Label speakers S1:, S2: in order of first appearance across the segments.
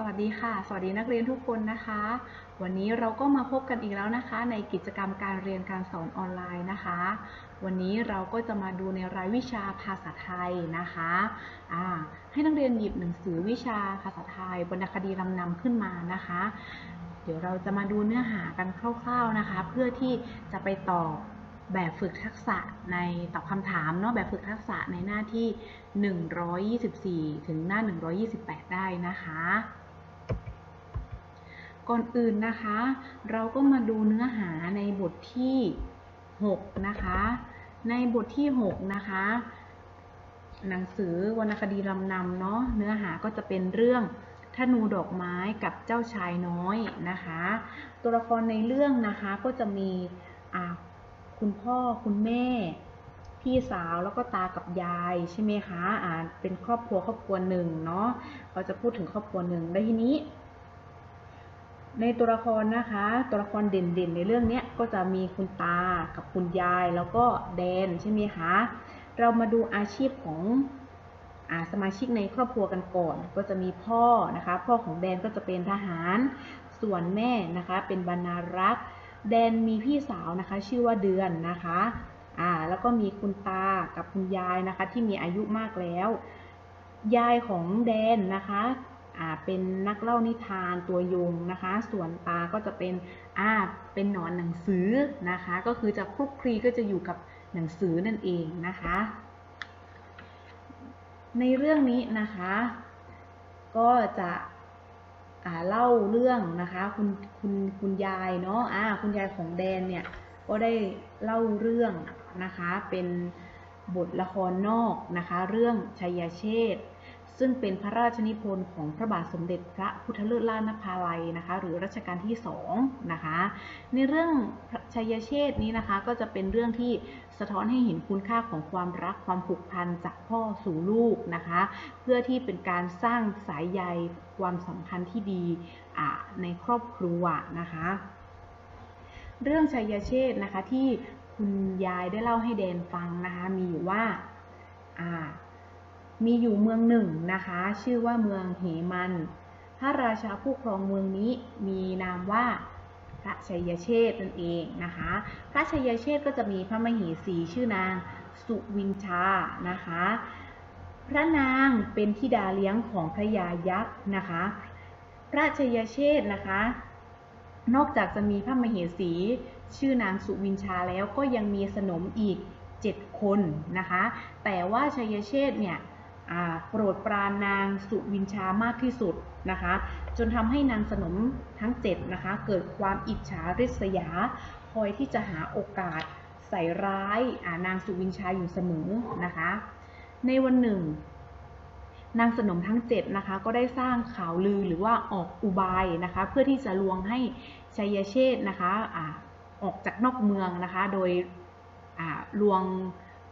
S1: สวัสดีค่ะ สวัสดีนักเรียนทุกคนนะคะ วันนี้เราก็มาพบกันอีกแล้วนะคะ ในกิจกรรมการเรียนการสอนออนไลน์นะคะ วันนี้เราก็จะมาดูในรายวิชาภาษาไทยนะคะให้นักเรียนหยิบหนังสือวิชาภาษาไทยวรรณคดีลำนำขึ้นมานะคะ เดี๋ยวเราจะมาดูเนื้อหากันคร่าว ๆนะคะ เพื่อที่จะไปตอบแบบฝึกทักษะในตอบคำถามเนาะแบบฝึกทักษะในหน้าที่ 124 ถึงหน้า 128 ได้นะคะ ก่อนอื่นนะคะ เราก็มาดูเนื้อหาในบทที่ 6 นะคะ ในบทที่ 6 นะคะ หนังสือวรรณคดีลำนำเนาะเนื้อหาก็จะเป็นเรื่องธนูดอกไม้กับเจ้าชายน้อยนะคะ ตัวละครในเรื่องนะคะก็จะมีคุณพ่อคุณแม่ พี่สาวแล้วก็ตากับยายใช่ไหมคะอ่าเป็นครอบครัวครอบครัวหนึ่งเนาะเราจะพูดถึงครอบครัวหนึ่งแล้วทีนี้ ในตัวละครนะคะ ตัวละครเด่นๆ ในเรื่องนี้ก็จะมีคุณตากับคุณยายแล้วก็แดนใช่ไหมคะ เรามาดูอาชีพของอาสมาชิกในครอบครัวกันก่อน ก็จะมีพ่อนะคะ พ่อของแดนก็จะเป็นทหาร ส่วนแม่นะคะ เป็นบรรณารักษ์ แดนมีพี่สาวนะคะ ชื่อว่าเดือนนะคะอ่าแล้วก็มีคุณตากับคุณยายนะคะ ที่มีอายุมากแล้ว ยายของแดนนะคะ เป็นนักเล่านิทานตัวยงนะคะ ส่วนตาก็จะเป็นอ่าเป็นหนอนหนังสือนะคะ ก็คือจะคลุกคลีก็จะอยู่กับหนังสือนั่นเองนะคะ ในเรื่องนี้นะคะ ก็จะเล่าเรื่องนะคะคุณคุณคุณยายเนาะอ่าคุณยายของแดนเนี่ยก็ได้เล่าเรื่องนะคะเป็นบทละครนอกนะคะ เรื่องชัยเชษฐ์ ซึ่งเป็นพระราชนิพนธ์ของพระบาทสมเด็จพระพุทธเลิศล่านภาลัยนะคะ หรือรัชกาลที่สองนะคะ ในเรื่องชัยเชษนี้นะคะ ก็จะเป็นเรื่องที่สะท้อนให้เห็นคุณค่าของความรักความผูกพันจากพ่อสู่ลูกนะคะ เพื่อที่เป็นการสร้างสายใยความสัมพันธ์ที่ดีในครอบครัวนะคะ เรื่องชัยเชษนะคะที่คุณยายได้เล่าให้แดนฟังนะคะ มีอยู่ว่าอ่า มีอยู่เมืองหนึ่งนะคะ ชื่อว่าเมืองเหมัน พระราชาผู้ครองเมืองนี้มีนามว่าพระชัยเชษฐ์นั่นเองนะคะ พระชัยเชษก็จะมีพระมเหสีชื่อนางสุวินชานะคะ พระนางเป็นธิดาเลี้ยงของพระยายักษ์นะคะ พระชัยเชษนะคะ นอกจากจะมีพระมเหสีชื่อนางสุวินชาแล้วก็ยังมีสนมอีก 7 คนนะคะ แต่ว่าชัยเชษเนี่ย โปรดปรานนางสุวินชามากที่สุดนะคะ จนทำให้นางสนมทั้ง7นะคะเกิดความอิจฉาริษยา คอยที่จะหาโอกาสใส่ร้ายานางสุวินชาอยู่เสมอนะคะ ในวันหนึ่ง นางสนมทั้ง7นะคะก็ได้สร้างข่าวลือหรือว่าออกอุบายนะคะเพื่อที่จะลวงให้ชัยเชษฐ์นะคะอออกจากนอกเมืองนะคะโดยลวง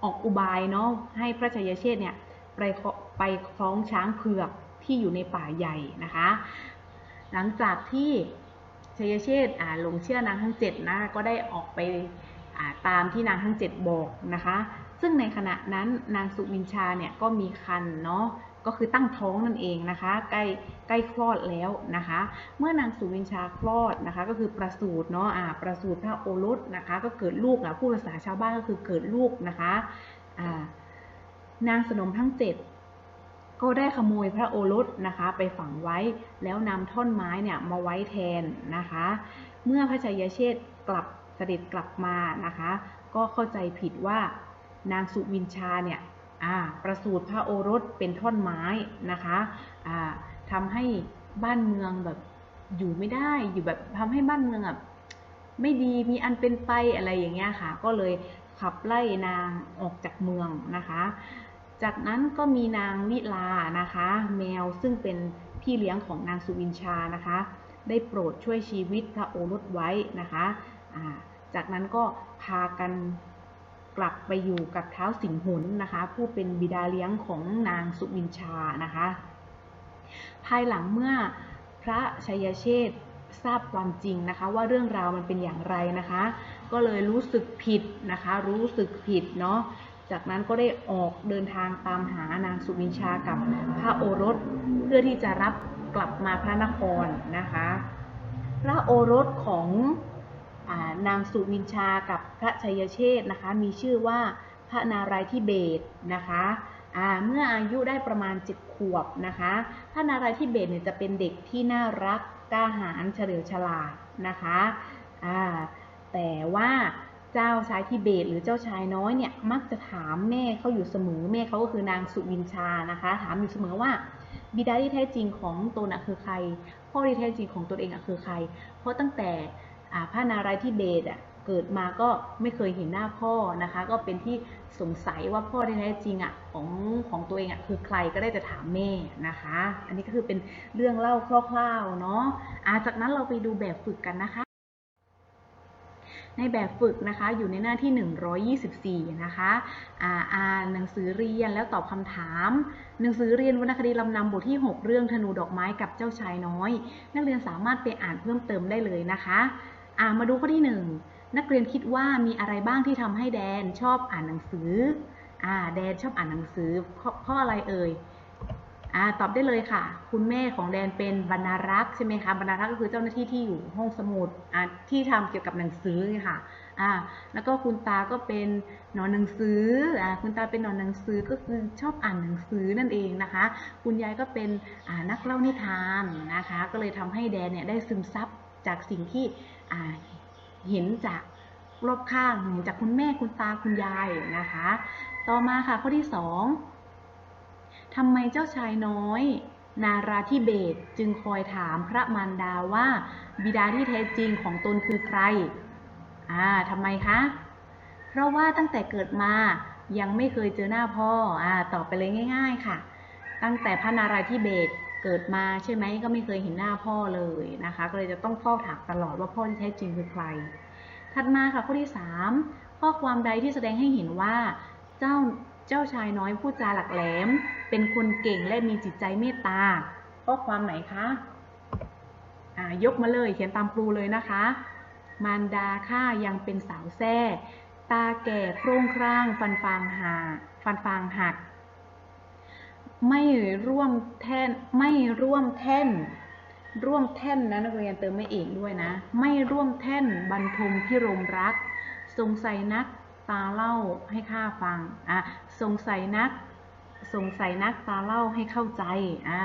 S1: ออกอุบายเนาะให้พระชัยเชษฐ์เนี่ย ไปคาะไปคล้องช้างเผือกที่อยู่ในป่าใหญ่นะคะ หลังจากที่ชัยเชษฐ์หลงเชื่อนางทั้ง7นะก็ได้ออกไปาตามที่นางทั้ง7บอกนะคะ ซึ่งในขณะนั้นนางสุวินชาเนี่ยก็มีคันเนาะก็คือตั้งท้องนั่นเองนะคะ ใกล้ใกล้คลอดแล้วนะคะ เมื่อนางสุวินชาคลอดนะคะ ก็คือประสูติเนาะอ่าประสูติพระโอรสนะคะ ก็เกิดลูกอะพูดภาษาชาวบ้านก็คือเกิดลูกนะคะอ่า นางสนมทั้งเจ็ดก็ได้ขโมยพระโอรสนะคะไปฝังไว้แล้วนำท่อนไม้เนี่ยมาไว้แทนนะคะ เมื่อพระชัยเชษกลับเสด็จกลับมานะคะ ก็เข้าใจผิดว่านางสุวินชาเนี่ยอ่าประสูติพระโอรสเป็นท่อนไม้นะคะอ่าทำให้บ้านเมืองแบบอยู่ไม่ได้อยู่แบบทำให้บ้านเมืองอะไม่ดีมีอันเป็นไปอะไรอย่างเงี้ยค่ะ ก็เลยขับไล่นางออกจากเมืองนะคะ จากนั้นก็มีนางนิลานะคะ แมวซึ่งเป็นพี่เลี้ยงของนางสุวินชานะคะ ได้โปรดช่วยชีวิตพระโอรสไว้นะคะจากนั้นก็พากันกลับไปอยู่กับเท้าวสิงหนนะคะ ผู้เป็นบิดาเลี้ยงของนางสุวินชานะคะ ภายหลังเมื่อพระชัยเชษทราบความจริงนะคะ ว่าเรื่องราวมันเป็นอย่างไรนะคะ ก็เลยรู้สึกผิดนะคะ รู้สึกผิดเนาะ จากนั้นก็ได้ออกเดินทางตามหานางสุวินชากับพระโอรส เพื่อที่จะรับกลับมาพระนครนะคะ พระโอรสของอานางสุวินชากับพระชัยเชษ์นะคะ มีชื่อว่าพระนารายทิเบศนะคะเมื่ออายุได้ประมาณ 7 ขวบนะคะพระนารายทิเบศเนี่ยจะเป็นเด็กที่น่ารักกล้าหาญเฉลียวฉลาดนะคะแต่ว่า เจ้าชายทิเบตหรือเจ้าชายน้อยเนี่ยมักจะถามแม่เขาอยู่เสมอแม่เขาก็คือนางสุวินชานะคะ ถามอยู่เสมอว่าบิดาที่แท้จริงของตนอะคือใคร พ่อที่แท้จริงของตนเองอะคือใคร เพราะตั้งแต่อ่าพระนารายณ์ทิเบตอะเกิดมาก็ไม่เคยเห็นหน้าพ่อนะคะ ก็เป็นที่สงสัยว่าพ่อที่แท้จริงอะของของตัวเองอะคือใครก็ได้แต่ถามแม่นะคะ อันนี้ก็คือเป็นเรื่องเล่าคร่าวๆเนาะอ่าจากนั้นเราไปดูแบบฝึกกันนะคะ ในแบบฝึกนะคะอยู่ในหน้าที่ 124 นะคะอ่าอ่านหนังสือเรียนแล้วตอบคำถาม หนังสือเรียนวรรณคดีลำนำบทที่ 6 เรื่องธนูดอกไม้กับเจ้าชายน้อย นักเรียนสามารถไปอ่านเพิ่มเติมได้เลยนะคะอ่ามาดูข้อที่ 1 นักเรียนคิดว่ามีอะไรบ้างที่ทำให้แดนชอบอ่านหนังสืออ่าแดนชอบอ่านหนังสือเพราะเพราะอะไรเอ่ย อ่าตอบได้เลยค่ะ คุณแม่ของแดนเป็นบรรณารักษ์ใช่ไหมคะบรรณารักษ์ก็คือเจ้าหน้าที่ที่อยู่ห้องสมุดอ่าที่ทำเกี่ยวกับหนังสือไงค่ะอ่าแล้วก็คุณตาก็เป็นหนอนหนังสืออ่าคุณตาเป็นหนอนหนังสือก็คือชอบอ่านหนังสือนั่นเองนะคะ คุณยายก็เป็นอ่านักเล่านิทานนะคะ ก็เลยทำให้แดนเนี่ยได้ซึมซับจากสิ่งที่อ่าเห็นจากรอบข้างเห็นจากคุณแม่คุณตาคุณยายนะคะ ต่อมาค่ะข้อที่สอง ทำไมเจ้าชายน้อย นาราธิเบศจึงคอยถามพระมารดาว่า บิดาที่แท้จริงของตนคือใคร อ่าทำไมคะ เพราะว่าตั้งแต่เกิดมายังไม่เคยเจอหน้าพ่อ อ่า ตอบไปเลยง่าย ๆค่ะ ตั้งแต่พระนาราธิเบศเกิดมาใช่ไหมก็ไม่เคยเห็นหน้าพ่อเลยนะคะ ก็เลยจะต้องเฝ้าถามตลอดว่าพ่อที่แท้จริงคือใคร ถัดมาค่ะข้อที่ 3 ข้อความใดที่แสดงให้เห็นว่าเจ้า เจ้าชายน้อยพูดจาหลักแหลม เป็นคนเก่งและมีจิตใจเมตตาข้อความไหนคะอ่ายกมาเลยเขียนตามครูเลยนะคะ มารดาข้ายังเป็นสาวแท้ตาแก่โคร่งคร่างฟันฟางหาฟันฟางหัก ไม่ร่วมแท่นไม่ร่วมแท่น ร่วมแท่นนะนักเรียนเติมไม่เอกด้วยนะ ไม่ร่วมแท่นบรรทมพิรมรักสงสัยนัก ตาเล่าให้ข้าฟังอะสงสัยนักสงสัยนักตาเล่าให้เข้าใจอ่า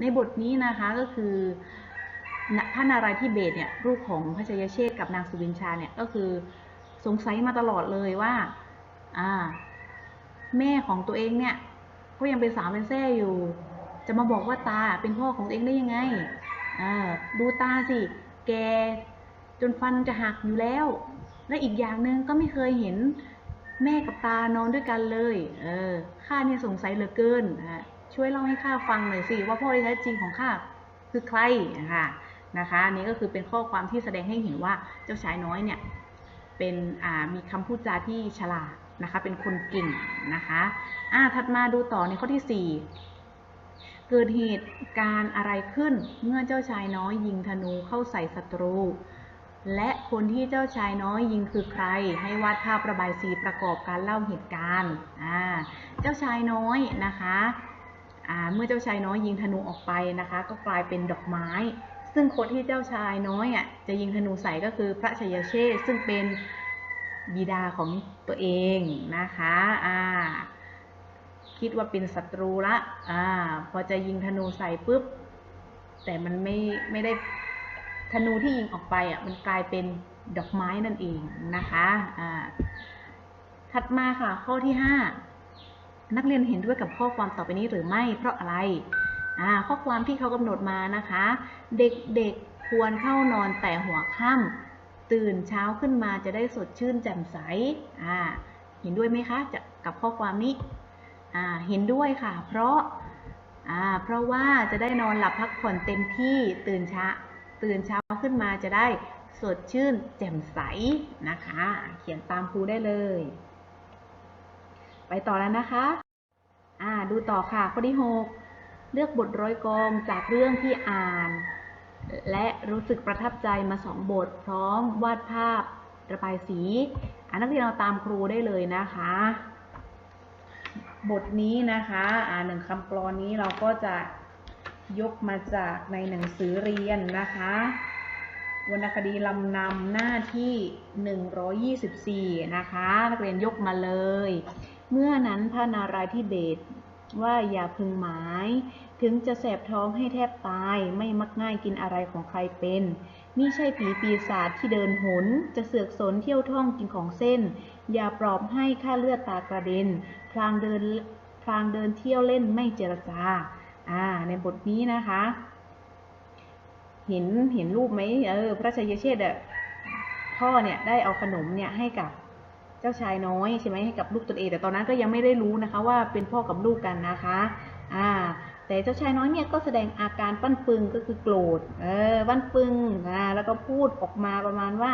S1: ในบทนี้นะคะก็คือพระนารายณ์ทิเบตเนี่ยลูกของพระชยเชษฐ์กับนางสุวินชาเนี่ยก็คือสงสัยมาตลอดเลยว่าอ่าแม่ของตัวเองเนี่ยเขายังเป็นสาวเป็นแท้อยู่ จะมาบอกว่าตาเป็นพ่อของตัวเองได้ยังไงอ่าดูตาสิ แกจนฟันจะหักอยู่แล้ว และอีกอย่างหนึ่งก็ไม่เคยเห็นแม่กับตานอนด้วยกันเลย เออ ข้าเนี่ยสงสัยเหลือเกินอะช่วยเล่าให้ข้าฟังหน่อยสิว่าพ่อที่แท้จริงของข้าคือใครนะคะนะคะนี้ก็คือเป็นข้อความที่แสดงให้เห็นว่าเจ้าชายน้อยเนี่ยเป็นอ่ามีคำพูดจาที่ฉลาดนะคะ เป็นคนเก่งนะคะอ่าถัดมาดูต่อในข้อที่สี่เกิดเหตุการณ์อะไรขึ้นเมื่อเจ้าชายน้อยยิงธนูเข้าใส่ศัตรู และคนที่เจ้าชายน้อยยิงคือใคร ให้วาดภาพระบายสีประกอบการเล่าเหตุการณ์ เจ้าชายน้อยนะคะเมื่อเจ้าชายน้อยยิงธนูออกไปนะคะ ก็กลายเป็นดอกไม้ ซึ่งคนที่เจ้าชายน้อยอะจะยิงธนูใส่ก็คือพระชยเชษซึ่งเป็นบิดาของตัวเองนะคะอ่าคิดว่าเป็นศัตรูละอ่าพอจะยิงธนูใส่ปุ๊บ แต่มันไม่ไม่ได้ ธนูที่ยิงออกไปอะมันกลายเป็นดอกไม้นั่นเองนะคะอ่าถัดมาค่ะข้อที่ 5 นักเรียนเห็นด้วยกับข้อความต่อไปนี้หรือไม่เพราะอะไรอ่าข้อความที่เขากำหนดมานะคะ เด็กๆควรเข้านอนแต่หัวค่ำตื่นเช้าขึ้นมาจะได้สดชื่นแจ่มใสอ่าเห็นด้วยไหมคะจะกับข้อความนี้อ่าเห็นด้วยค่ะ เพราะอ่าเพราะว่าจะได้นอนหลับพักผ่อนเต็มที่ตื่นเช้า ตื่นเช้าขึ้นมาจะได้สดชื่นแจ่มใสนะคะ เขียนตามครูได้เลย ไปต่อแล้วนะคะอ่าดูต่อค่ะข้อที่6เลือกบทร้อยกองจากเรื่องที่อ่าน และรู้สึกประทับใจมาสองบท พร้อมวาดภาพระบายสีอ่านักเรียนเอาตามครูได้เลยนะคะ บทนี้นะคะอ่าหนึ่งคำกลอนนี้เราก็จะ ยกมาจากในหนังสือเรียนนะคะ วรรณคดีลำนำหน้าที่ 124 นะคะ นักเรียนยกมาเลย เมื่อนั้นพระนารายณ์ที่เบศว่าอย่าพึงหมาย ถึงจะแสบท้องให้แทบตายไม่มักง่ายกินอะไรของใครเป็นมิใช่ผีปีศาจที่เดินหน จะเสือกสนเที่ยวท่องกินของเส้น อย่าปลอบให้ค่าเลือดตากระเด็น พลางเดินพลางเดินเที่ยวเล่นไม่เจรจา อ่าในบทนี้นะคะ เห็นเห็นรูปไหมเออพระชัยเชษฐ์พ่อเนี่ยได้เอาขนมเนี่ยให้กับเจ้าชายน้อยใช่ไหมให้กับลูกตนเองแต่ตอนนั้นก็ยังไม่ได้รู้นะคะ ว่าเป็นพ่อกับลูกกันนะคะอ่าแต่เจ้าชายน้อยเนี่ยก็แสดงอาการปั้นปึงก็คือโกรธ เออปั้นปึงอ่าแล้วก็พูดออกมาประมาณว่า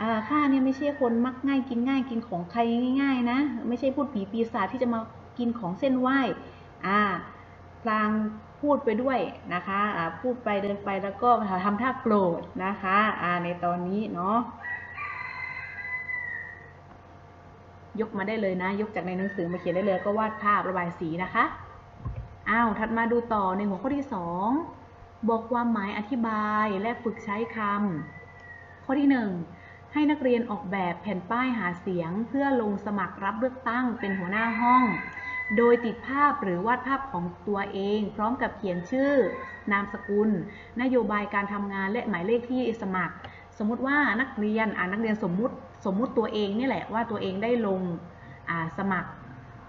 S1: อ่าข้าเนี่ยไม่ใช่คนมักง่ายกินง่ายกินของใครง่าย ๆ นะ ไม่ใช่พูดผีปีศาจที่จะมากินของเส้นไหว้อ่า พลางพูดไปด้วยนะคะพูดไปเดินไปแล้วก็ทำท่าโกรธนะคะในตอนนี้เนาะยกมาได้เลยนะ ยกจากในหนังสือมาเขียนได้เลยก็วาดภาพระบายสีนะคะอ้าวถัดมาดูต่อในหัวข้อที่สองบอกความหมายอธิบายและฝึกใช้คำข้อที่หนึ่งให้นักเรียนออกแบบแผ่นป้ายหาเสียง เพื่อลงสมัครรับเลือกตั้งเป็นหัวหน้าห้อง โดยติดภาพหรือวาดภาพของตัวเอง พร้อมกับเขียนชื่อ นามสกุล นโยบายการทำงานและหมายเลขที่สมัคร สมมติว่านักเรียนอ่านักเรียนสมมุติสมมุติตัวเองนี่แหละว่าตัวเองได้ลงสมัคร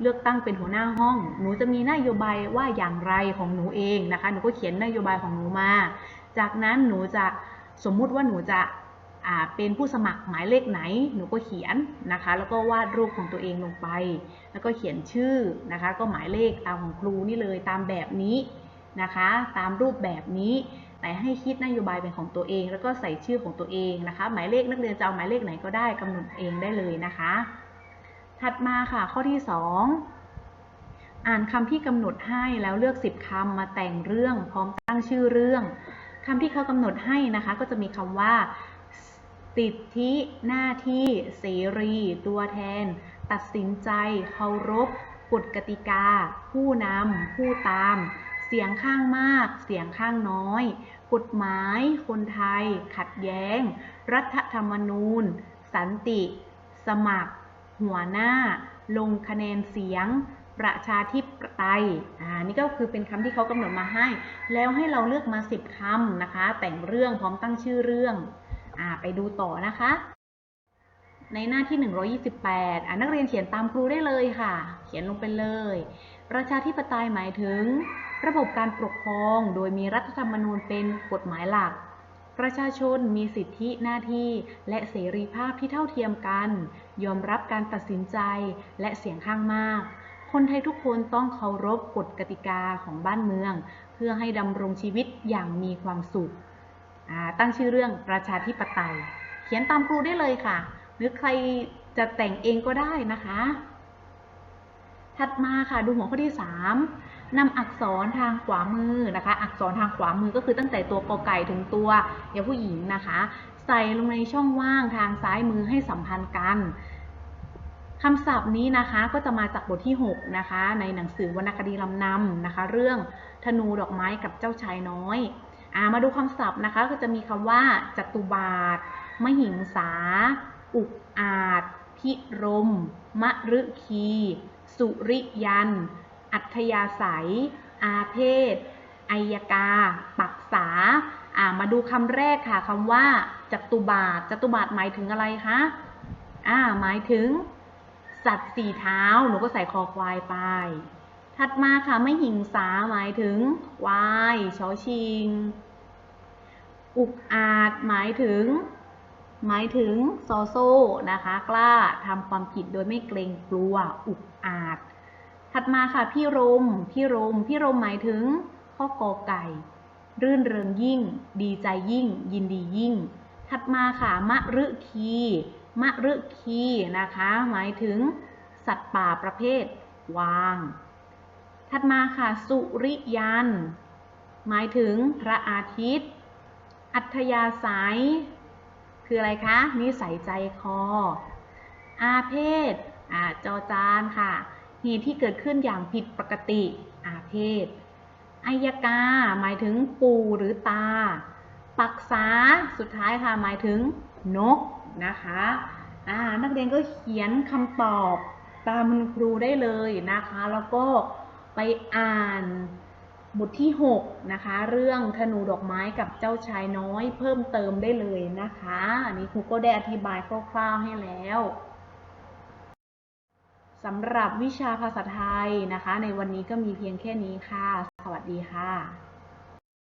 S1: เลือกตั้งเป็นหัวหน้าห้อง หนูจะมีนโยบายว่าอย่างไรของหนูเองนะคะ หนูก็เขียนนโยบายของหนูมา จากนั้นหนูจะสมมุติว่าหนูจะ เป็นผู้สมัครหมายเลขไหนหนูก็เขียนนะคะ แล้วก็วาดรูปของตัวเองลงไป แล้วก็เขียนชื่อนะคะ ก็หมายเลขตามของครูนี่เลยตามแบบนี้นะคะ ตามรูปแบบนี้แต่ให้คิดนโยบายเป็นของตัวเอง แล้วก็ใส่ชื่อของตัวเองนะคะ หมายเลขนักเรียนจะเอาหมายเลขไหนก็ได้กำหนดเองได้เลยนะคะ ถัดมาค่ะข้อที่ 2 อ่านคำที่กำหนดให้แล้วเลือก 10คำมาแต่งเรื่องพร้อมตั้งชื่อเรื่องคำที่เขากำหนดให้นะคะ ก็จะมีคำว่า สิทธิ หน้าที่ เสรี ตัวแทน ตัดสินใจ เคารพกฎกติกา ผู้นำ ผู้ตาม เสียงข้างมาก เสียงข้างน้อย กฎหมาย คนไทย ขัดแย้ง รัฐธรรมนูญ สันติ สมัคร หัวหน้า ลงคะแนนเสียง ประชาธิปไตย อ่า นี่ก็คือเป็นคำที่เขากำหนดมาให้ แล้วให้เราเลือกมา 10คำนะคะ แต่งเรื่องพร้อมตั้งชื่อเรื่อง อ่าไปดูต่อนะคะ ในหน้าที่ 128อ่านักเรียนเขียนตามครูได้เลยค่ะ เขียนลงไปเลย ประชาธิปไตยหมายถึง ระบบการปกครอง โดยมีรัฐธรรมนูญเป็นกฎหมายหลัก ประชาชนมีสิทธิหน้าที่ และเสรีภาพที่เท่าเทียมกัน ยอมรับการตัดสินใจและเสียงข้างมากคนไทยทุกคนต้องเคารพกฎกติกาของบ้านเมือง เพื่อให้ดำรงชีวิตอย่างมีความสุข ตั้งชื่อเรื่องประชาธิปไตย เขียนตามครูได้เลยค่ะ หรือใครจะแต่งเองก็ได้นะคะ ถัดมาค่ะดูหัวข้อที่ 3นำอักษรทางขวามือนะคะ อักษรทางขวามือก็คือตั้งแต่ตัวกอไก่ถึงตัวอย่าผู้หญิงนะคะ ใส่ลงในช่องว่างทางซ้ายมือให้สัมพันธ์กันคำศัพท์นี้นะคะก็จะมาจากบทที่ 6 นะคะ ในหนังสือวรรณคดีลำนำนะคะ เรื่องธนูดอกไม้กับเจ้าชายน้อย มาดูคำศัพท์นะคะก็จะมีคำว่าจตุบาท มหิงสา อุกอาจ พิรม มะรึคี สุริยัน อัธยาศัย อาเพศอัยกา ปักษาามาดูคำแรกค่ะคำว่าจตุบาทจตุบาทหมายถึงอะไรคะอ่าหมายถึง สัตว์สี่เท้า หนูก็ใส่คอควายไป ถัดมาค่ะ ไม่หิงสาหมายถึงวายชอชิง อุกอาจหมายถึง หมายถึงโซโซนะคะ กล้าทำความผิดโดยไม่เกรงกลัว อุกอาจ ถัดมาค่ะ พี่รม พี่รม พี่รมหมายถึงข้อกอไก่ รื่นเริงยิ่ง ดีใจยิ่ง ยินดียิ่ง ถัดมาค่ะ มะรึคี มะรึคีนะคะ หมายถึงสัตว์ป่าประเภทวาง ถัดมาค่ะ สุริยัน หมายถึงพระอาทิตย์ อัธยาศัย คืออะไรคะ นิสัยใจคอ อาเพศอาจอจานค่ะ เหตุที่เกิดขึ้นอย่างผิดปกติ อาเพศอายกา หมายถึงปูหรือตา ปักษา สุดท้ายค่ะ หมายถึงนกนะคะนักเรียนก็เขียนคำตอบตามคุณครูได้เลยนะคะ แล้วก็ ไปอ่านบทที่ 6 นะคะ เรื่องธนูดอกไม้กับเจ้าชายน้อยเพิ่มเติมได้เลยนะคะ อันนี้ครูก็ได้อธิบายคร่าวๆให้แล้วสำหรับวิชาภาษาไทยนะคะ ในวันนี้ก็มีเพียงแค่นี้ค่ะ สวัสดีค่ะ